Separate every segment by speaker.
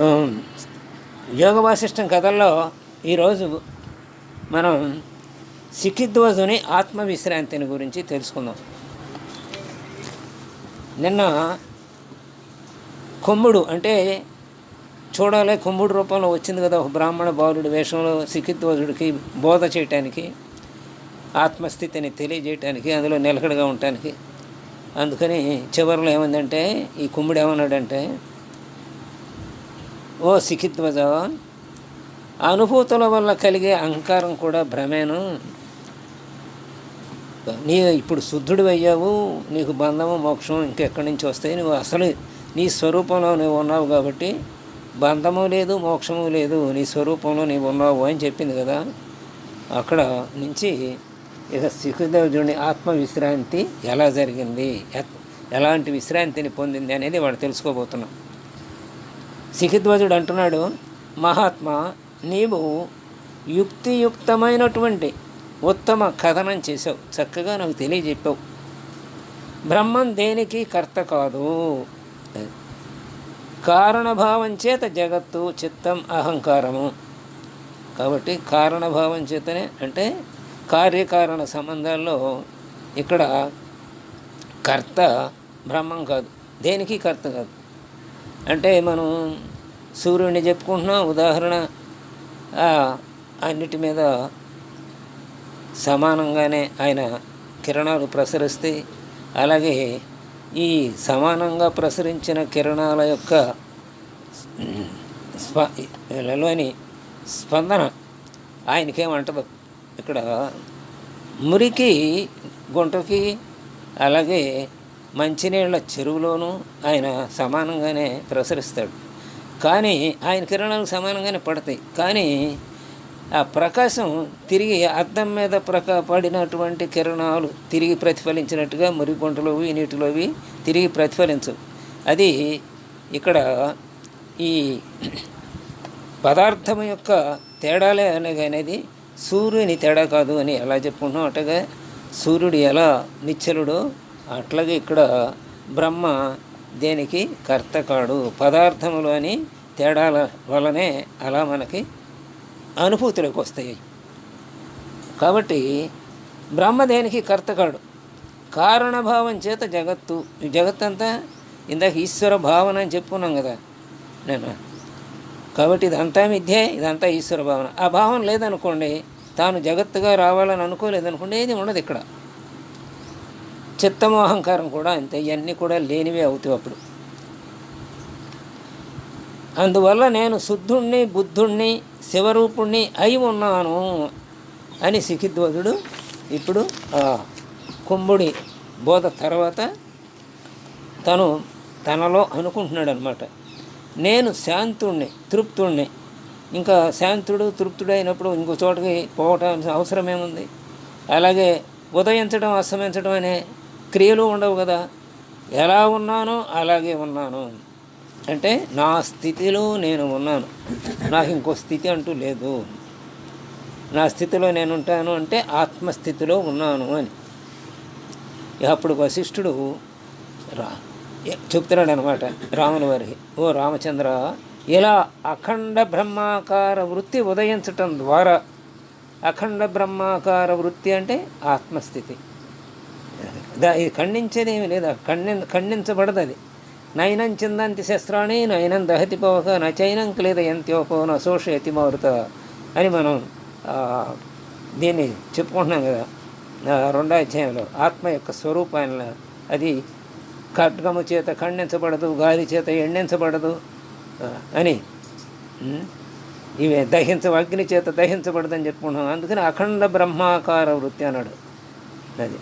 Speaker 1: యోగ వాసిష్టం కథల్లో ఈరోజు మనం సిక్కిద్వజుని ఆత్మ విశ్రాంతిని గురించి తెలుసుకుందాం. నిన్న కొమ్ముడు అంటే చూడాలి కొమ్ముడు రూపంలో వచ్చింది కదా ఒక బ్రాహ్మణ బాలుడి వేషంలో సిక్కిద్వజుడికి బోధ చేయటానికి ఆత్మస్థితిని తెలియజేయటానికి అందులో నిలకడగా ఉండటానికి. అందుకని చివరిలో ఏమందంటే ఈ కుమ్ముడు ఏమన్నాడంటే ఓ సిఖిత్వజ అనుభూతుల వల్ల కలిగే అహంకారం కూడా భ్రమేను. నీ ఇప్పుడు శుద్ధుడు అయ్యావు నీకు బంధము మోక్షం ఇంకెక్కడి నుంచి వస్తాయి? నువ్వు అసలు నీ స్వరూపంలో నువ్వు ఉన్నావు కాబట్టి బంధము లేదు మోక్షము లేదు నీ స్వరూపంలో నీవు ఉన్నావు అని చెప్పింది కదా. అక్కడ నుంచి ఇక సుఖదేవుని ఆత్మ విశ్రాంతి ఎలా జరిగింది? ఎలాంటి విశ్రాంతిని పొందింది అనేది వాడు తెలుసుకోబోతున్నాం. సిఖిధ్వజుడు అంటున్నాడు మహాత్మా నీవు యుక్తియుక్తమైనటువంటి ఉత్తమ కథనం చేసావు చక్కగా నాకు తెలియజెప్పావు. బ్రహ్మం దేనికి కర్త కాదు. కారణభావం చేత జగత్తు చిత్తం అహంకారము. కాబట్టి కారణభావం చేతనే అంటే కార్యకారణ సంబంధాల్లో ఇక్కడ కర్త బ్రహ్మం కాదు. దేనికి కర్త కాదు? అంటే మనం సూర్యుడిని చెప్పుకుంటున్నాం ఉదాహరణ అన్నిటి మీద సమానంగానే ఆయన కిరణాలు ప్రసరిస్తాయి అలాగే ఈ సమానంగా ప్రసరించిన కిరణాల యొక్క స్ప లోని స్పందన ఆయనకేమంటదు. ఇక్కడ మురికి గుంటకి అలాగే మంచినీళ్ళ చెరువులోనూ ఆయన సమానంగానే ప్రసరిస్తాడు. కానీ ఆయన కిరణాలు సమానంగానే పడతాయి. కానీ ఆ ప్రకాశం తిరిగి అద్దం మీద ప్రకా పడినటువంటి కిరణాలు తిరిగి ప్రతిఫలించినట్టుగా మురిగుంటలోవి నీటిలోవి తిరిగి ప్రతిఫలించవు. అది ఇక్కడ ఈ పదార్థం యొక్క తేడాలే అనగా అనేది సూర్యుని తేడా కాదు అని ఎలా చెప్పుకుంటున్నాం? అట్టగా సూర్యుడు ఎలా నిచ్చలుడో అట్లాగే ఇక్కడ బ్రహ్మ దేనికి కర్త కాడు పదార్థములోని తేడాల వలనే అలా మనకి అనుభూతులకు వస్తాయి. కాబట్టి బ్రహ్మ దేనికి కర్త కాడు? కారణభావం చేత జగత్తు జగత్తంతా ఇందాక ఈశ్వర భావన అని చెప్పుకున్నాం కదా. నేను. కాబట్టి ఇదంతా మిథ్యే ఇదంతా ఈశ్వర భావన. ఆ భావం లేదనుకోండి తాను జగత్తుగా రావాలని అనుకోలేదనుకోండి ఏది ఉండదు ఇక్కడ. చిత్తము అహంకారం కూడా అంతే ఇవన్నీ కూడా లేనివే అవుతాయి అప్పుడు. అందువల్ల నేను శుద్ధుణ్ణి బుద్ధుణ్ణి శివరూపుణ్ణి అయి ఉన్నాను అని సిఖిధ్వజుడు ఇప్పుడు ఆ కుంభుడి బోధ తర్వాత తను తనలో అనుకుంటున్నాడు అనమాట నేను శాంతుణ్ణి తృప్తుణ్ణి. ఇంకా శాంతుడు తృప్తుడు అయినప్పుడు ఇంకో చోటకి పోవటం అవసరం ఏముంది అలాగే ఉదయించడం అస్తమించడం అనే క్రియలు ఉండవు కదా. ఎలా ఉన్నానో అలాగే ఉన్నాను. అంటే నా స్థితిలో నేను ఉన్నాను. నాకు ఇంకో స్థితి అంటూ లేదు. నా స్థితిలో నేను ఉంటాను అంటే ఆత్మస్థితిలో ఉన్నాను అని. అప్పుడు వశిష్ఠుడు రా చెప్తున్నాడు అనమాట రాముని వారికి. ఓ రామచంద్ర ఇలా అఖండ బ్రహ్మాకార వృత్తి ఉదయించటం ద్వారా అఖండ బ్రహ్మాకార వృత్తి అంటే ఆత్మస్థితి. దా ఇది ఖండించేదేమి లేదు. ఖండి ఖండించబడదు అది నయనం చిందంతి శస్త్రాన్ని నయనం దహతి పోక నచైనం క్లేదయంత్యోపో నశోషయతి మారుత అని మనం దీన్ని చెప్పుకుంటున్నాం కదా. రెండో అధ్యాయంలో ఆత్మ యొక్క స్వరూపాన్ని అది ఖడ్గము చేత ఖండించబడదు గాలి చేత ఎండించబడదు అని ఇవి దహించ అగ్ని చేత దహించబడదని చెప్పుకుంటున్నాం. అందుకని అఖండ బ్రహ్మాకార వృత్తి అన్నాడు. అది.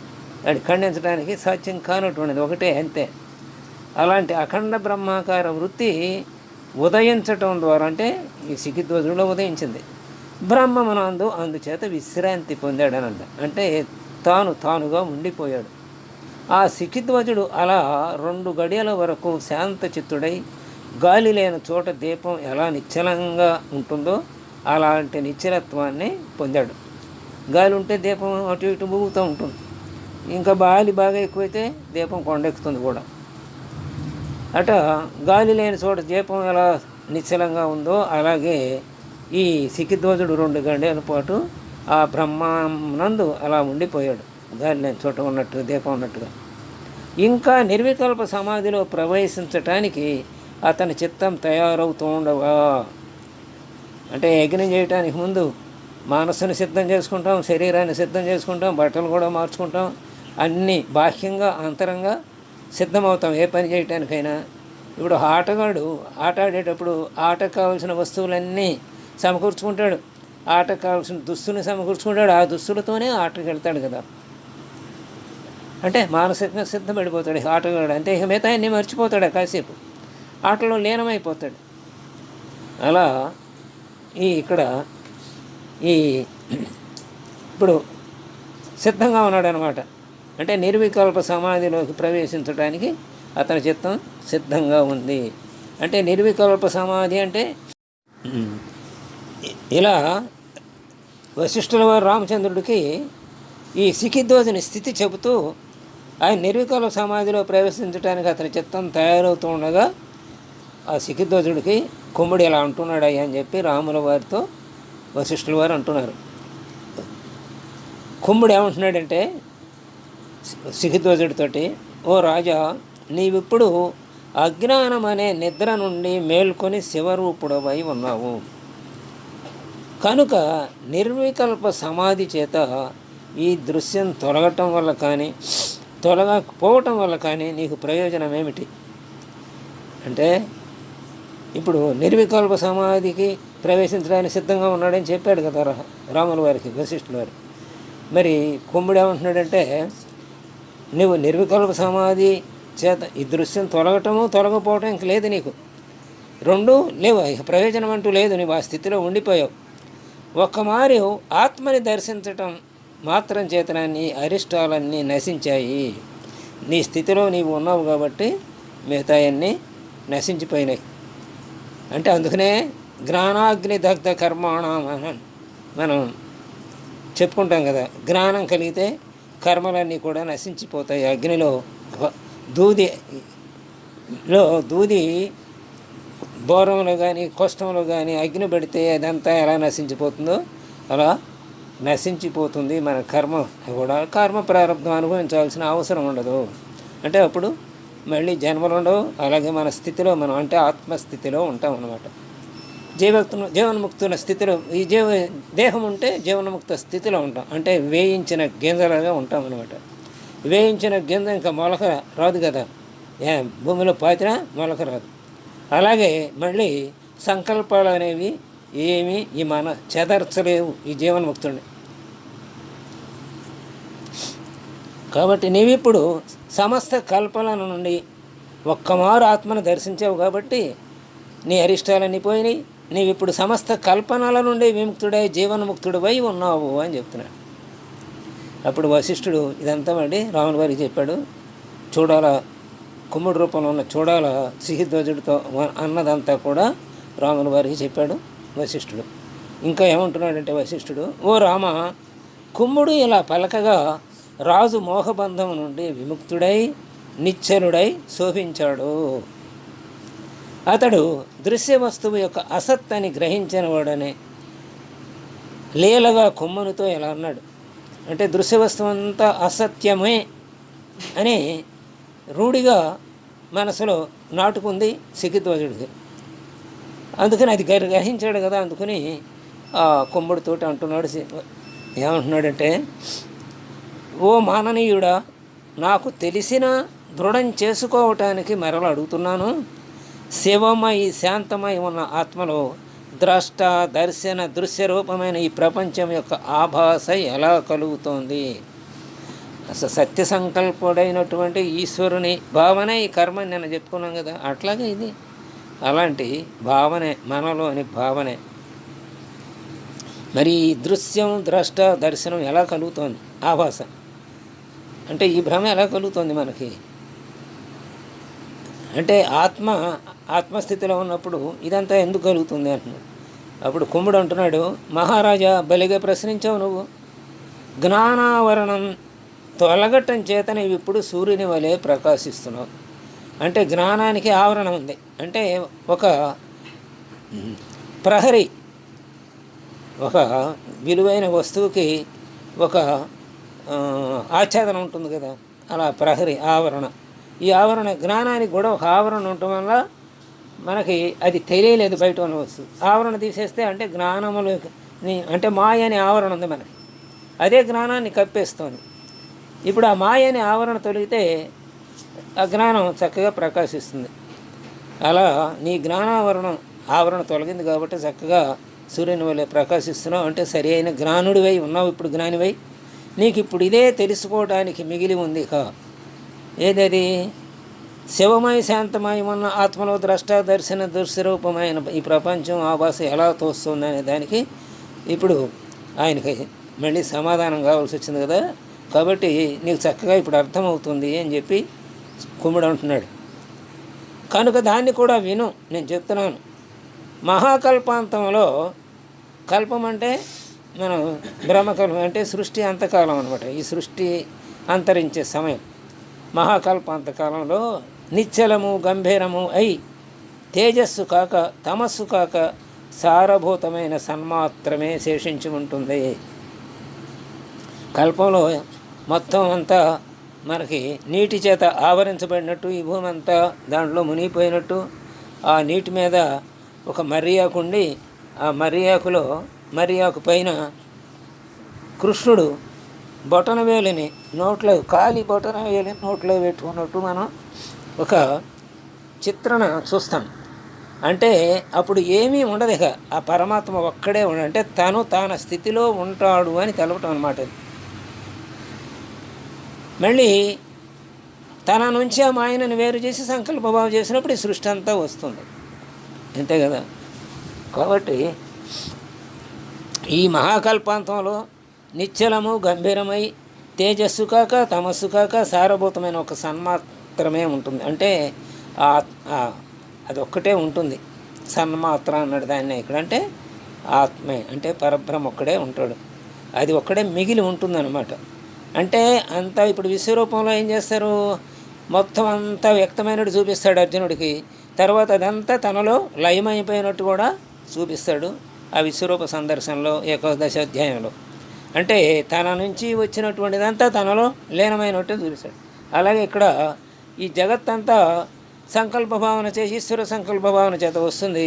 Speaker 1: అది ఖండించడానికి సాధ్యం కానటువంటిది. ఒకటే అంతే. అలాంటి అఖండ బ్రహ్మాకార వృత్తి ఉదయించటం ద్వారా అంటే ఈ సిగిధ్వజులో ఉదయించింది. బ్రహ్మమునందు అందుచేత విశ్రాంతి పొందాడనంట. అంటే తాను తానుగా ఉండిపోయాడు. ఆ సిఖిధ్వజుడు అలా రెండు గడియల వరకు శాంత చిత్తుడై గాలి లేని చోట దీపం ఎలా నిశ్చలంగా ఉంటుందో అలాంటి నిశ్చలత్వాన్ని పొందాడు. గాలి ఉంటే దీపం అటు ఇటు మూగుతూ ఉంటుంది. ఇంకా గాలి బాగా ఎక్కువైతే దీపం కొండెక్కుతుంది కూడా. అట గాలి లేని చోట దీపం ఎలా నిశ్చలంగా ఉందో అలాగే ఈ సిక్కిధ్వజుడు రెండు గంటల పాటు ఆ బ్రహ్మానందు అలా ఉండిపోయాడు. గాలి లేని చోట ఉన్నట్టు దీపం ఉన్నట్టుగా. ఇంకా నిర్వికల్ప సమాధిలో ప్రవేశించటానికి అతని చిత్తం తయారవుతూ ఉండవా అంటే యజ్ఞం చేయటానికి ముందు మనస్సును సిద్ధం చేసుకుంటాం శరీరాన్ని సిద్ధం చేసుకుంటాం బట్టలు కూడా మార్చుకుంటాం అన్నీ బాహ్యంగా అంతరంగా సిద్ధమవుతాం. ఏ పని చేయటానికైనా. ఇప్పుడు ఆటగాడు ఆట ఆడేటప్పుడు ఆటకు కావాల్సిన వస్తువులన్నీ సమకూర్చుకుంటాడు. ఆటకు కావాల్సిన దుస్తుని సమకూర్చుకుంటాడు. ఆ దుస్తులతోనే ఆటకు వెళ్తాడు కదా. అంటే మానసికంగా సిద్ధపడిపోతాడు ఆటగాడు. అంతే ఇక మిగతా అన్నీ మర్చిపోతాడు కాసేపు. ఆటలో లీనమైపోతాడు. అలా ఈ ఇక్కడ ఈ ఇప్పుడు సిద్ధంగా ఉన్నాడు అనమాట అంటే నిర్వికల్ప సమాధిలోకి ప్రవేశించడానికి అతని చిత్తం సిద్ధంగా ఉంది. అంటే నిర్వికల్ప సమాధి అంటే ఇలా వశిష్ఠుల వారు రామచంద్రుడికి ఈ సికిధ్వజుని స్థితి చెబుతూ ఆయన నిర్వికల్ప సమాధిలో ప్రవేశించడానికి అతని చిత్తం తయారవుతూ ఉండగా ఆ సికిధ్వజుడికి కుమ్ముడు ఇలా అంటున్నాడు అయ్యా అని చెప్పి రాముల వారితో వశిష్ఠుల వారు అంటున్నారు. కుమ్ముడు ఏమంటున్నాడంటే సికిధ్వజుడితోటి ఓ రాజా నీవిప్పుడు అజ్ఞానం అనే నిద్ర నుండి మేల్కొని శివరూపుడవై ఉన్నావు. కనుక నిర్వికల్ప సమాధి చేత ఈ దృశ్యం తొలగటం వల్ల కానీ తొలగకపోవటం వల్ల కానీ నీకు ప్రయోజనం ఏమిటి అంటే ఇప్పుడు నిర్వికల్ప సమాధికి ప్రవేశించడానికి సిద్ధంగా ఉన్నాడని చెప్పాడు కదా రా- రాముల వారికి వశిష్ఠుల వారు మరి కుమ్ముడు ఏమంటున్నాడంటే నువ్వు నిర్వికల్ప సమాధి చేత ఈ దృశ్యం తొలగటము తొలగపోవటం ఇంక లేదు నీకు. రెండు లేవు ప్రయోజనం అంటూ లేదు నువ్వు ఆ స్థితిలో ఉండిపోయావు. ఒక్కమారి ఆత్మని దర్శించటం మాత్రం చేతనాన్ని నీ అరిష్టాలన్నీ నశించాయి. నీ స్థితిలో నీవు ఉన్నావు కాబట్టి మిగతాయన్నీ నశించిపోయినాయి. అంటే అందుకనే జ్ఞానాగ్ని దగ్ధ కర్మాణం అని మనం చెప్పుకుంటాం కదా జ్ఞానం కలిగితే కర్మలన్నీ కూడా నశించిపోతాయి. అగ్నిలో దూదిలో దూది బోరంలో కానీ కోష్టంలో కానీ అగ్ని పెడితే అదంతా ఎలా నశించిపోతుందో? అలా నశించిపోతుంది మన కర్మ కూడా. కర్మ ప్రారంభం అనుభవించాల్సిన అవసరం ఉండదు. అంటే అప్పుడు మళ్ళీ జన్మలు ఉండవు అలాగే మన స్థితిలో మనం అంటే ఆత్మస్థితిలో ఉంటాం అన్నమాట జీవక్తు జీవన్ముక్తుల స్థితిలో ఈ జీవ దేహం ఉంటే జీవన్ముక్త స్థితిలో ఉంటాం. అంటే వేయించిన గింజలాగా ఉంటాం అనమాట వేయించిన గింజ ఇంకా మొలక రాదు కదా. ఏ భూమిలో పాతినా మొలక రాదు. అలాగే మళ్ళీ సంకల్పాలు అనేవి ఏమి ఈ మన చెదర్చలేవు ఈ జీవన్ముక్తుడిని కాబట్టి నీవిప్పుడు సమస్త కల్పన నుండి ఒక్కమారు ఆత్మను దర్శించావు కాబట్టి నీ అరిష్టాలన్నీ పోయినాయి. నీవిప్పుడు సమస్త కల్పనల నుండి విముక్తుడై జీవన్ముక్తుడివై ఉన్నావు అని చెప్తున్నాడు. అప్పుడు వశిష్ఠుడు ఇదంతా అండి రాముని వారికి చెప్పాడు. చూడాల కుమ్ముడు రూపంలో ఉన్న చూడాల సిహిధ్వజుడితో అన్నదంతా కూడా రాముని వారికి చెప్పాడు వశిష్ఠుడు. ఇంకా ఏమంటున్నాడంటే వశిష్ఠుడు ఓ రామ కుమ్ముడు ఇలా పలకగా రాజు మోహబంధం నుండి విముక్తుడై నిశ్చలుడై శోభించాడు. అతడు దృశ్య వస్తువు యొక్క అసత్తని గ్రహించిన వాడనే లీలగా కొమ్మనుతో ఇలా అన్నాడు. అంటే దృశ్య వస్తువు అంతా అసత్యమే అని రూఢిగా మనసులో నాటుకుంది సిగ్గిధ్వజుడికి అందుకని అది గ్రహించాడు కదా అందుకని ఆ కొమ్ముడితోటి అంటున్నాడు ఏమంటున్నాడంటే ఓ మాననీయుడా నాకు తెలిసిన దృఢం చేసుకోవటానికి మరల అడుగుతున్నాను. శివమై శాంతమై ఉన్న ఆత్మలో ద్రష్ట దర్శన దృశ్య రూపమైన ఈ ప్రపంచం యొక్క ఆభాస ఎలా కలుగుతోంది? అసలు సత్య సంకల్పుడైనటువంటి ఈశ్వరుని భావనే ఈ కర్మ నేను చెప్పుకున్నాం కదా అట్లాగే ఇది. అలాంటి భావనే మనలోని భావనే. మరి ఈ దృశ్యం ద్రష్ట దర్శనం ఎలా కలుగుతోంది? ఆభాస. అంటే ఈ భ్రమ ఎలా కలుగుతోంది మనకి? అంటే ఆత్మ ఆత్మస్థితిలో ఉన్నప్పుడు ఇదంతా ఎందుకు కలుగుతుంది అంటున్నాడు. అప్పుడు కుమ్ముడు అంటున్నాడు మహారాజా బలిగా ప్రశ్నించావు నువ్వు. జ్ఞానావరణం తొలగటం చేత నీవు ఇప్పుడు సూర్యుని వలె ప్రకాశిస్తున్నావు. అంటే జ్ఞానానికి ఆవరణ ఉంది. అంటే ఒక ప్రహరీ ఒక విలువైన వస్తువుకి ఒక ఆచ్ఛాదన ఉంటుంది కదా. అలా ప్రహరీ ఆవరణ. ఈ ఆవరణ జ్ఞానానికి కూడా ఒక ఆవరణ ఉండటం వల్ల మనకి అది తెలియలేదు బయట ఉన్న వస్తువు. ఆవరణ తీసేస్తే అంటే జ్ఞానములు అంటే మాయ అనే ఆవరణ ఉంది మనకి. అదే జ్ఞానాన్ని కప్పేస్తుంది. ఇప్పుడు ఆ మాయ అనే ఆవరణ తొలిగితే ఆ జ్ఞానం చక్కగా ప్రకాశిస్తుంది. అలా నీ జ్ఞానావరణం ఆవరణ తొలగింది కాబట్టి చక్కగా సూర్యుని వల్ల ప్రకాశిస్తున్నావు అంటే సరి అయిన జ్ఞానుడివై ఉన్నావు ఇప్పుడు జ్ఞానివై. నీకు ఇప్పుడు ఇదే తెలుసుకోవడానికి మిగిలి ఉంది కా ఏదది? శివమయ శాంతమై ఉన్న ఆత్మలో ద్రష్ట దర్శన దుర్స్వరూపమైన ఈ ప్రపంచం ఆభాస ఎలా తోస్తుంది అనే దానికి ఇప్పుడు ఆయనకి మళ్ళీ సమాధానం కావాల్సి వచ్చింది కదా. కాబట్టి నీకు చక్కగా ఇప్పుడు అర్థమవుతుంది అని చెప్పి కుమ్ముడు అంటున్నాడు. కనుక దాన్ని కూడా విను నేను చెప్తున్నాను. మహాకల్పాంతంలో కల్పం అంటే మనం బ్రహ్మకల్పం అంటే సృష్టి అంతకాలం అనమాట ఈ సృష్టి అంతరించే సమయం. మహాకల్పాంతకాలంలో నిశ్చలము గంభీరము అయి తేజస్సు కాక తమస్సు కాక సారభూతమైన సన్మాత్రమే శేషించి ఉంటుంది. కల్పంలో మొత్తం అంతా మనకి నీటి చేత ఆవరించబడినట్టు ఈ భూమి అంతా దాంట్లో మునిగిపోయినట్టు ఆ నీటి మీద ఒక మర్రియాకు ఉండి ఆ మర్రియాకులో మర్రియాకు పైన కృష్ణుడు బొటన వేలిని నోట్లో కాలి బొటన వేలిని నోట్లో పెట్టుకున్నట్టు మనం ఒక చిత్రణ చూస్తాం. అంటే అప్పుడు ఏమీ ఉండదు ఇక. ఆ పరమాత్మ ఒక్కడే ఉండ అంటే తను తన స్థితిలో ఉంటాడు అని తెలపటం అనమాట అది. మళ్ళీ తన నుంచి ఆ మాయనని వేరు చేసి సంకల్పభావం చేసినప్పుడు ఈ సృష్టి అంతా వస్తుంది. అంతే కదా? కాబట్టి ఈ మహాకల్పాంతంలో నిశ్చలము గంభీరమై తేజస్సు కాక తమస్సు కాక సారభూతమైన ఒక సన్మాత్రమే ఉంటుంది. అంటే ఆ- అదొక్కటే ఉంటుంది. సన్మాత్ర అన్నాడు దాన్ని ఇక్కడ. అంటే ఆత్మే అంటే పరబ్రహ్మ ఒక్కడే ఉంటాడు. అది ఒక్కడే మిగిలి ఉంటుందన్నమాట. అంటే అంతా ఇప్పుడు విశ్వరూపంలో ఏం చేస్తారు? మొత్తం అంతా వ్యక్తమైనట్టు చూపిస్తాడు అర్జునుడికి. తర్వాత అదంతా తనలో లయమైపోయినట్టు కూడా చూపిస్తాడు ఆ విశ్వరూప సందర్శనలో ఏకాదశ అధ్యాయంలో. అంటే తన నుంచి వచ్చినటువంటిదంతా తనలో లీనమైనట్టు చూపిస్తాడు అలాగే ఇక్కడ ఈ జగత్తంతా సంకల్ప భావన చేసి ఈశ్వర సంకల్ప భావన చేత వస్తుంది.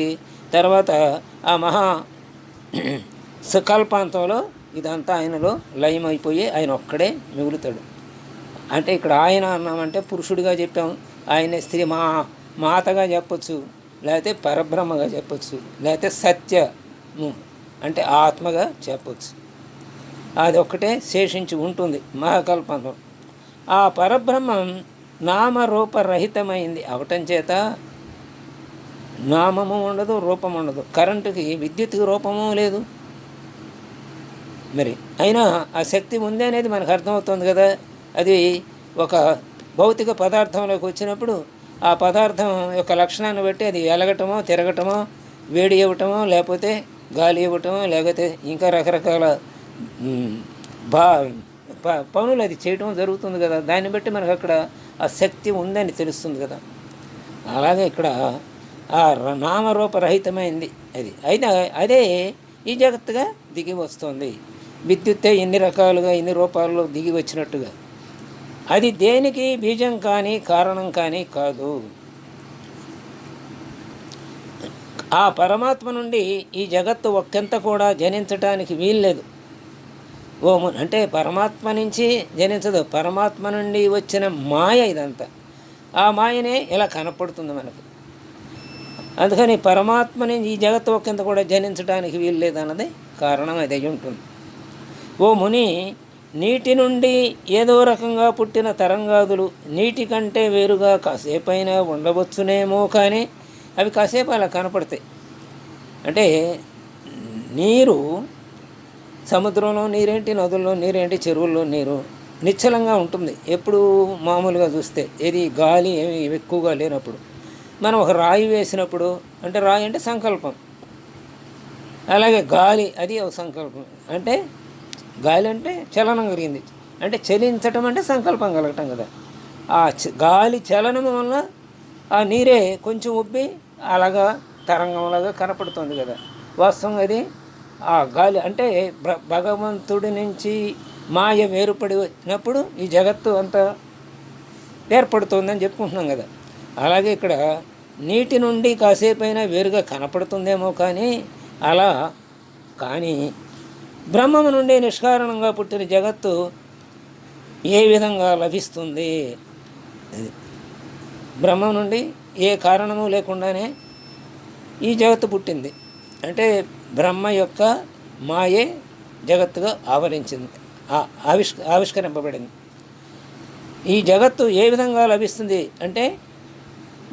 Speaker 1: తర్వాత ఆ మహా సకల్పాంతంలో ఇదంతా ఆయనలో లయమైపోయి ఆయన ఒక్కడే మిగులుతాడు. అంటే ఇక్కడ ఆయన అన్నామంటే పురుషుడిగా చెప్పాం. ఆయన స్త్రీ మా మాతగా చెప్పొచ్చు లేకపోతే పరబ్రహ్మగా చెప్పొచ్చు లేకపోతే సత్యము అంటే ఆత్మగా చెప్పచ్చు. అది ఒక్కటే శేషించి ఉంటుంది మహాకల్పంలో. ఆ పరబ్రహ్మం నామరూపరహితమైంది. అవటం చేత నామము ఉండదు రూపం ఉండదు. కరెంటుకి విద్యుత్కి రూపము లేదు. మరి అయినా ఆ శక్తి ఉంది అనేది మనకు అర్థమవుతుంది కదా. అది ఒక భౌతిక పదార్థంలోకి వచ్చినప్పుడు ఆ పదార్థం యొక్క లక్షణాన్ని బట్టి అది ఎలగటమో తిరగటమో వేడి ఇవ్వటమో లేకపోతే గాలి ఇవ్వటమో లేకపోతే ఇంకా రకరకాల బా ప- పనులు అది చేయటం జరుగుతుంది కదా. దాన్ని బట్టి మనకు అక్కడ ఆ శక్తి ఉందని తెలుస్తుంది కదా. అలాగే ఇక్కడ ఆ ర- నామరూపరహితమైంది అది. అయినా అదే ఈ జగత్తుగా దిగి వస్తుంది. విద్యుత్తే ఎన్ని రకాలుగా ఎన్ని రూపాల్లో దిగి వచ్చినట్టుగా. అది దేనికి బీజం కానీ కారణం కానీ కాదు. ఆ పరమాత్మ నుండి ఈ జగత్తు ఒక్కంత కూడా జనించటానికి వీల్లేదు. ఓము అంటే పరమాత్మ నుంచి జనించదు. పరమాత్మ నుండి వచ్చిన మాయ ఇదంతా. ఆ మాయనే ఇలా కనపడుతుంది మనకు. అందుకని పరమాత్మ నుంచి ఈ జగత్ ఒకంత కూడా జనించడానికి వీల్లేదన్నది కారణం అది అయి ఉంటుంది. ఓ ముని నీటి నుండి ఏదో రకంగా పుట్టిన తరంగాదులు నీటి కంటే వేరుగా కాసేపైనా ఉండవచ్చునేమో కానీ అవి కాసేపు అలా కనపడతాయి. అంటే నీరు సముద్రంలో నీరేంటి నదుల్లో నీరేంటి చెరువుల్లో నీరు నిశ్చలంగా ఉంటుంది. ఎప్పుడు మామూలుగా చూస్తే ఏది గాలి ఏమి ఎక్కువగా లేనప్పుడు. మనం ఒక రాయి వేసినప్పుడు అంటే రాయి అంటే సంకల్పం. అలాగే గాలి అది ఒక సంకల్పం. అంటే గాలి అంటే చలనం కలిగింది. అంటే చలించటం అంటే సంకల్పం కలగటం కదా. ఆ గాలి చలనం వల్ల ఆ నీరే కొంచెం ఉబ్బి అలాగా తరంగంలాగా కనపడుతుంది కదా. వాస్తవం అది ఆ గాలి అంటే భ- భగవంతుడి నుంచి మాయ వేరుపడి వచ్చినప్పుడు ఈ జగత్తు అంతా ఏర్పడుతుందని చెప్పుకుంటున్నాం కదా అలాగే ఇక్కడ నీటి నుండి కాసేపైనా వేరుగా కనపడుతుందేమో కానీ అలా కానీ బ్రహ్మము నుండి నిష్కారణంగా పుట్టిన జగత్తు ఏ విధంగా లభిస్తుంది అది. బ్రహ్మం నుండి ఏ కారణము లేకుండానే ఈ జగత్తు పుట్టింది అంటే బ్రహ్మ యొక్క మాయే జగత్తుగా ఆవరించింది ఆవిష్ ఆవిష్క ఆవిష్కరింపబడింది. ఈ జగత్తు ఏ విధంగా లభిస్తుంది అంటే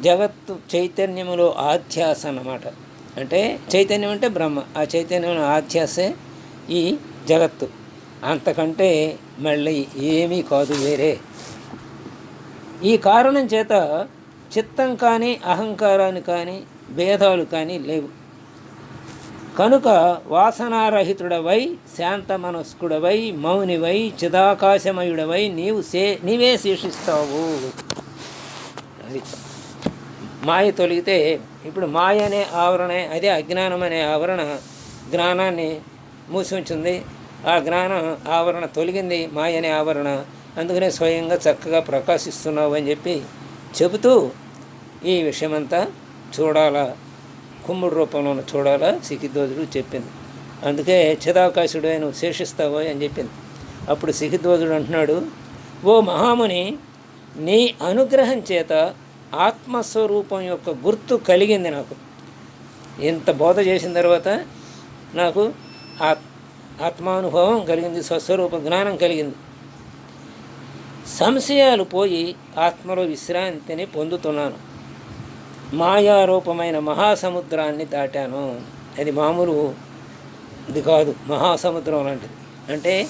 Speaker 1: జగత్తు చైతన్యములో ఆధ్యాస అన్నమాట. అంటే చైతన్యం అంటే బ్రహ్మ ఆ చైతన్యంలో ఆధ్యాసే ఈ జగత్తు. అంతకంటే మళ్ళీ ఏమీ కాదు వేరే. ఈ కారణం చేత చిత్తం కానీ అహంకారాన్ని కానీ భేదాలు కానీ లేవు. కనుక వాసనారహితుడవై శాంత మనస్కుడవై మౌనివై చిదాకాశమయుడవై నీవు సే నీవే శేషిస్తావు. అది మాయ తొలిగితే ఇప్పుడు మాయ అనే ఆవరణ అదే అజ్ఞానం అనే ఆవరణ జ్ఞానాన్ని మూసి ఉంచింది. ఆ జ్ఞానం ఆవరణ తొలగింది మాయ అనే ఆవరణ. అందుకనే స్వయంగా చక్కగా ప్రకాశిస్తున్నావు అని చెప్పి చెబుతూ ఈ విషయమంతా చూడాలా. కుమ్ముడు రూపంలో చూడాలా? సిఖిధ్వజుడు చెప్పింది. అందుకే చిదాకాశుడు నువ్వు శేషిస్తావో అని చెప్పింది. అప్పుడు సిఖిధ్వజుడు అంటున్నాడు ఓ మహాముని నీ అనుగ్రహం చేత ఆత్మస్వరూపం యొక్క గుర్తు కలిగింది నాకు. ఇంత బోధ చేసిన తర్వాత నాకు ఆత్ ఆత్మానుభవం కలిగింది స్వస్వరూప జ్ఞానం కలిగింది. సంశయాలు పోయి ఆత్మలో విశ్రాంతిని పొందుతున్నాను. మాయారూపమైన మహాసముద్రాన్ని దాటాను. అది మామూలు ఇది కాదు మహాసముద్రం లాంటిది. అంటే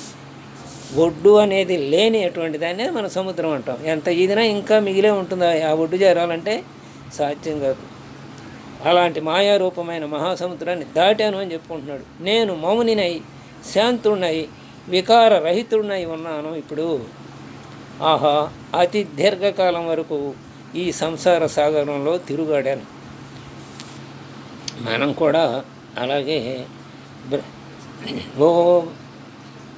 Speaker 1: ఒడ్డు అనేది లేని అటువంటి దాన్నే మన సముద్రం అంటాం. ఎంత ఈదినా ఇంకా మిగిలే ఉంటుంది. ఆ ఒడ్డు చేరాలంటే సాధ్యం కాదు. అలాంటి మాయారూపమైన మహాసముద్రాన్ని దాటాను అని చెప్పుకుంటున్నాడు. నేను మౌనినై శాంతుడినై వికార రహితుడినై ఉన్నాను ఇప్పుడు. ఆహా అతి దీర్ఘకాలం వరకు ఈ సంసార సాగరంలో తిరుగాడాను. మనం కూడా అలాగే బ్ర- ఓ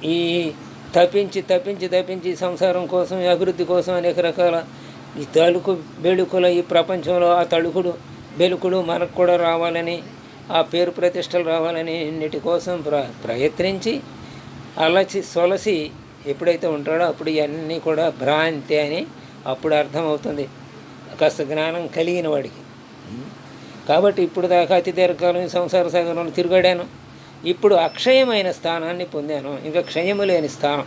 Speaker 1: ఈ తప్పించి తప్పించి తప్పించి సంసారం కోసం అభివృద్ధి కోసం అనేక రకాల ఈ తలుకు బెళుకుల ఈ ప్రపంచంలో ఆ తళుకుడు బెలుకుడు మనకు కూడా రావాలని ఆ పేరు ప్రతిష్టలు రావాలని ఇన్నిటి కోసం ప్ర ప్రయత్నించి అలసి సొలసి ఎప్పుడైతే ఉంటాడో అప్పుడు ఇవన్నీ కూడా భ్రాంతి అని అప్పుడు అర్థమవుతుంది. కాస్త జ్ఞానం కలిగిన వాడికి. కాబట్టి ఇప్పుడు దాకా అతి దీర్ఘకాలం సంసార సాగరంలో తిరుగాడాను. ఇప్పుడు అక్షయమైన స్థానాన్ని పొందాను. ఇంకా క్షయము లేని స్థానం.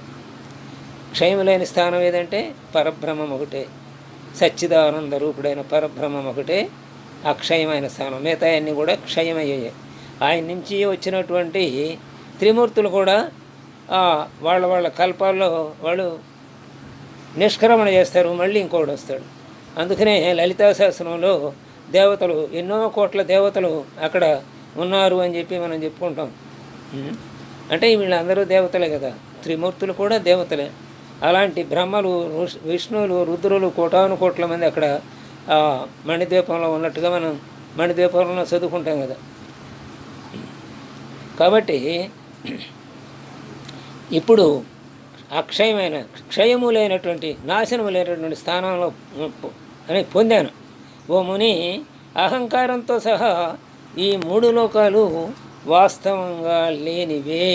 Speaker 1: క్షయము లేని స్థానం ఏదంటే పరబ్రహ్మం ఒకటే. సచ్చిదానంద రూపుడైన పరబ్రహ్మం ఒకటే. అక్షయమైన స్థానం. మిగతా అన్నీ కూడా క్షయమయ్యాయి. ఆయన నుంచి వచ్చినటువంటి త్రిమూర్తులు కూడా వాళ్ళ వాళ్ళ కల్పాల్లో వాళ్ళు నిష్క్రమణ చేస్తారు. మళ్ళీ ఇంకోటి వస్తాడు. అందుకనే లలితా శాస్త్రంలో దేవతలు ఎన్నో కోట్ల దేవతలు అక్కడ ఉన్నారు అని చెప్పి మనం చెప్పుకుంటాం. అంటే వీళ్ళందరూ దేవతలే కదా. త్రిమూర్తులు కూడా దేవతలే. అలాంటి బ్రహ్మలు విష్ణువులు రుద్రులు కోటాను కోట్ల మంది అక్కడ మణిద్వీపంలో ఉన్నట్టుగా మనం మణిద్వీపంలో చదువుకుంటాం కదా. కాబట్టి ఇప్పుడు అక్షయమైన క్షయము లేనటువంటి నాశనము లేనటువంటి స్థానంలో అని పొందాను. ఓ ముని అహంకారంతో సహా ఈ మూడు లోకాలు వాస్తవంగా లేనివే.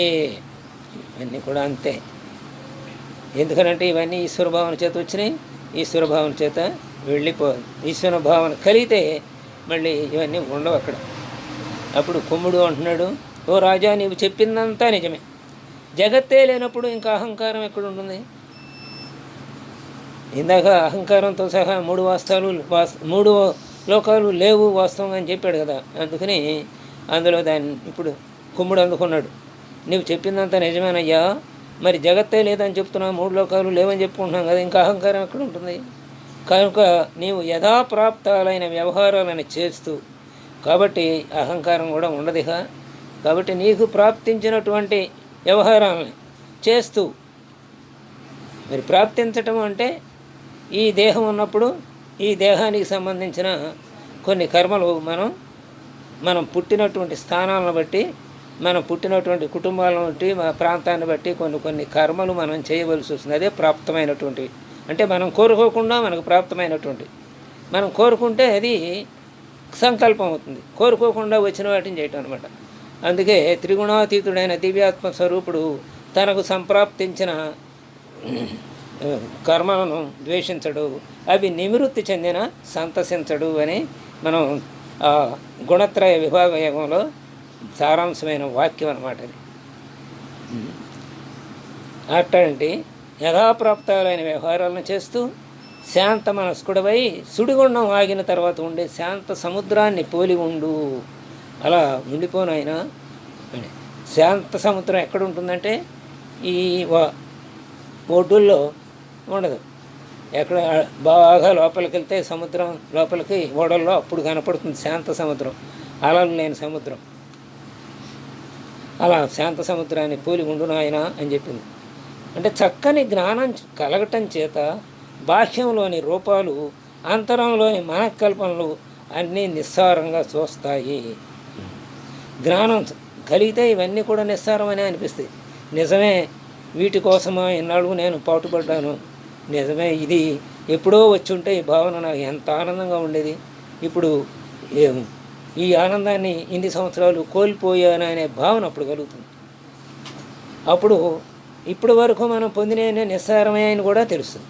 Speaker 1: ఇవన్నీ కూడా అంతే. ఎందుకనంటే ఇవన్నీ ఈశ్వర భావన చేత వచ్చినాయి ఈశ్వర భావన చేత వెళ్ళిపో ఈశ్వర భావన కలిగితే మళ్ళీ ఇవన్నీ ఉండవు అక్కడ. అప్పుడు కుమ్ముడు అంటున్నాడు ఓ రాజా నీవు చెప్పిందంతా నిజమే. జగత్తే లేనప్పుడు ఇంకా అహంకారం ఎక్కడ ఉంటుంది? ఇందాక అహంకారంతో సహా మూడు వాస్తవాలు వాస్ మూడు లోకాలు లేవు వాస్తవం అని చెప్పాడు కదా. అందుకని అందులో దాన్ని ఇప్పుడు కుమ్ముడు అందుకున్నాడు. నీవు చెప్పిందంతా నిజమేనయ్యా. మరి జగత్తే లేదని చెప్తున్నావు మూడు లోకాలు లేవని చెప్పుకుంటున్నాం కదా ఇంకా అహంకారం ఎక్కడ ఉంటుంది? కనుక నీవు యథాప్రాప్తాలైన వ్యవహారాలను చేస్తూ కాబట్టి అహంకారం కూడా ఉండదుగా కాబట్టి నీకు ప్రాప్తించినటువంటి వ్యవహారాలని చేస్తూ మరి ప్రాప్తించటం అంటే ఈ దేహం ఉన్నప్పుడు ఈ దేహానికి సంబంధించిన కొన్ని కర్మలు మనం మనం పుట్టినటువంటి స్థానాలను బట్టి మనం పుట్టినటువంటి కుటుంబాలను బట్టి మన ప్రాంతాన్ని బట్టి కొన్ని కొన్ని కర్మలు మనం చేయవలసి వస్తుంది. అదే ప్రాప్తమైనటువంటివి అంటే మనం కోరుకోకుండా మనకు ప్రాప్తమైనటువంటి. మనం కోరుకుంటే అది సంకల్పం అవుతుంది. కోరుకోకుండా వచ్చిన వాటిని చేయటం అనమాట అందుకే త్రిగుణాతీతుడైన దివ్యాత్మ స్వరూపుడు తనకు సంప్రాప్తించిన కర్మలను ద్వేషించడు అవి నివృత్తి చెందిన సంతసించడు అని మనం గుణత్రయ విభాగ యోగంలో సారాంశమైన వాక్యం అన్నమాట అది. అట్లాంటి యథాప్రాప్తాలైన వ్యవహారాలను చేస్తూ శాంత మనస్కుడవై సుడిగుండం ఆగిన తర్వాత ఉండే శాంత సముద్రాన్ని పోలి ఉండు. అలా ఉండిపోనైనా శాంత సముద్రం ఎక్కడ ఉంటుందంటే ఈ ఒడ్డుల్లో ఉండదు. ఎక్కడ బాగా లోపలికి వెళ్తే సముద్రం లోపలికి ఓడల్లో అప్పుడు కనపడుతుంది శాంత సముద్రం. అలలు లేని సముద్రం. అలా శాంత సముద్రాన్ని పోలి ఉండును అని చెప్పింది. అంటే చక్కని జ్ఞానం కలగటం చేత బాహ్యంలోని రూపాలు అంతరంలోని మనకల్పనలు అన్నీ నిస్సారంగా చూస్తాయి. జ్ఞానం కలిగితే ఇవన్నీ కూడా నిస్సారమనే అనిపిస్తాయి. నిజమే వీటి కోసమా ఇన్నాళ్ళు నేను పాటుపడ్డాను. నిజమే ఇది ఎప్పుడో వచ్చి ఉంటే ఈ భావన నాకు ఎంత ఆనందంగా ఉండేది. ఇప్పుడు ఏం- ఈ ఆనందాన్ని ఇన్ని సంవత్సరాలు కోల్పోయాను అనే భావన అప్పుడు కలుగుతుంది. అప్పుడు ఇప్పటి వరకు మనం పొందిన నిస్సారమే అని కూడా తెలుస్తుంది.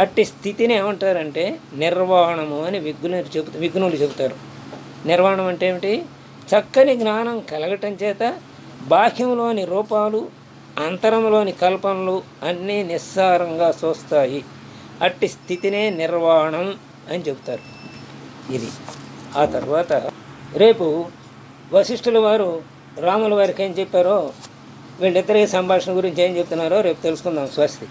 Speaker 1: అట్టి స్థితిని ఏమంటారంటే నిర్వాణము అని విఘ్నులు చెబుతారు విఘ్నులు చెబుతారు. నిర్వాణం అంటే ఏమిటి? చక్కని జ్ఞానం కలగటం చేత బాహ్యంలోని రూపాలు అంతరంలోని కల్పనలు అన్నీ నిస్సారంగా చూస్తాయి అట్టి స్థితినే నిర్వాణం అని చెబుతారు. ఇది. ఆ తర్వాత రేపు వశిష్ఠుల వారు రాముల వారికి ఏం చెప్పారో వీళ్ళిద్దరి సంభాషణ గురించి ఏం చెప్తున్నారో రేపు తెలుసుకుందాం. స్వస్తి.